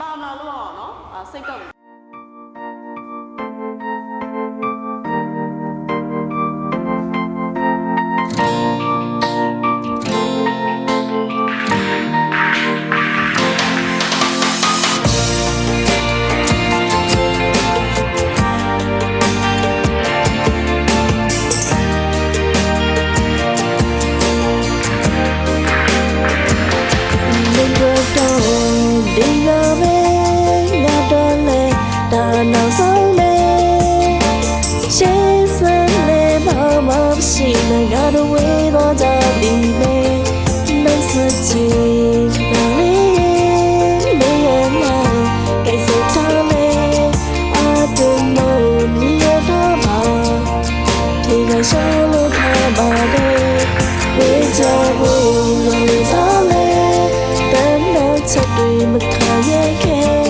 ပါမလာလို့တော့เนาะစိတ်တော့ far away တော့တည်းဒီမေမိတ်ဆွေချီနာလေးမေရနာကိစ္စတော်လေးအတူမနီရတော့ပါဒီကရှာလို့ခါပါတယ်ဝေးကြဖို့လုံးလေးသားလေးတမ်းတော့ချက်တွေမခံရခဲ့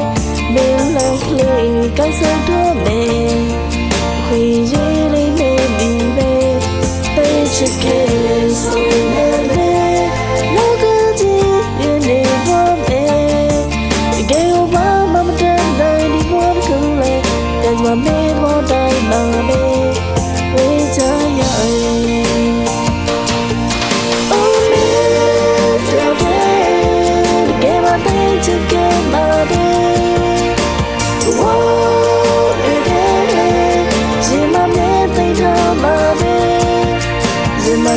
မင်းလည်းလေးကိစ္စတော် ဖို့တိုင်းလာလေဝေးချရရဲ့ Oh miss your day give my thing to get my day Whoa it is ဒီမှာမသိတော့မှာပဲဒီမှာ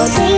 was